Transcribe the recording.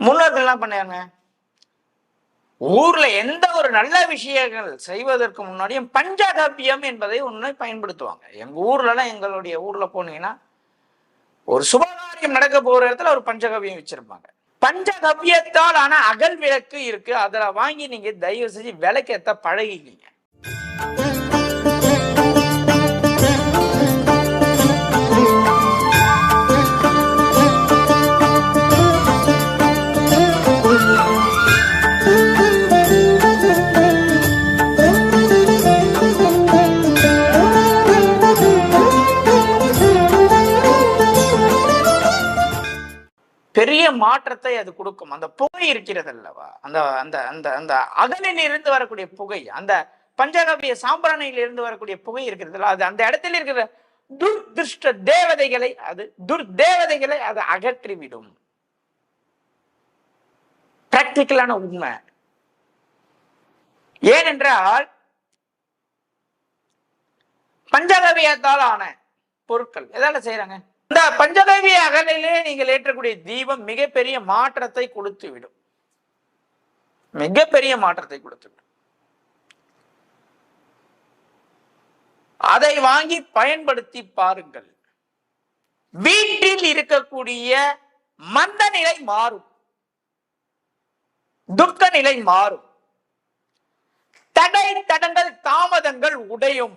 முன்னோர்கள் என்ன பண்ணாங்க? ஊர்ல எந்த ஒரு நல்ல விஷயங்கள் செய்வதற்கு முன்னாடியும் பஞ்சகவ்யம் என்பதை ஒன்று பயன்படுத்துவாங்க. எங்க ஊர்லலாம் எங்களுடைய ஊர்ல போனீங்கன்னா ஒரு சுபகாரியம் நடக்க போற இடத்துல ஒரு பஞ்சகவியம் வச்சிருப்பாங்க. பஞ்சகவ்யத்தால் ஆன அகல் விளக்கு இருக்கு. அதில் வாங்கி நீங்க தயவு செஞ்சு விளக்கேற்ற பழகிக்கிங்க. பெரிய மாற்றத்தை அது கொடுக்கும். அந்த புகை இருக்கிறது அல்லவா அந்த அந்த அந்த அந்த அகலில் இருந்து வரக்கூடிய புகை அந்த பஞ்சகவிய சாம்பிராணியில் இருந்து வரக்கூடிய புகை இருக்கிறது அது அந்த இடத்துல இருக்கிற துர்திருஷ்ட தேவதைகளை அது துர்தேவதைகளை அது அகற்றிவிடும். பிராக்டிக்கலான உண்மை. ஏனென்றால் பஞ்சகவியத்தால் ஆன பொருட்கள் எதால செய்யறாங்க இந்த பஞ்சகவிய அகலிலே நீங்கள் ஏற்றக்கூடிய தீபம் மிகப்பெரிய மாற்றத்தை கொடுத்து விடும் மிகப்பெரிய மாற்றத்தை கொடுத்து விடும் அதை வாங்கி பயன்படுத்தி பாருங்கள். வீட்டில் இருக்கக்கூடிய மந்த நிலை மாறும். துக்க நிலை மாறும். தடை தடங்கள் தாமதங்கள் உடையும்.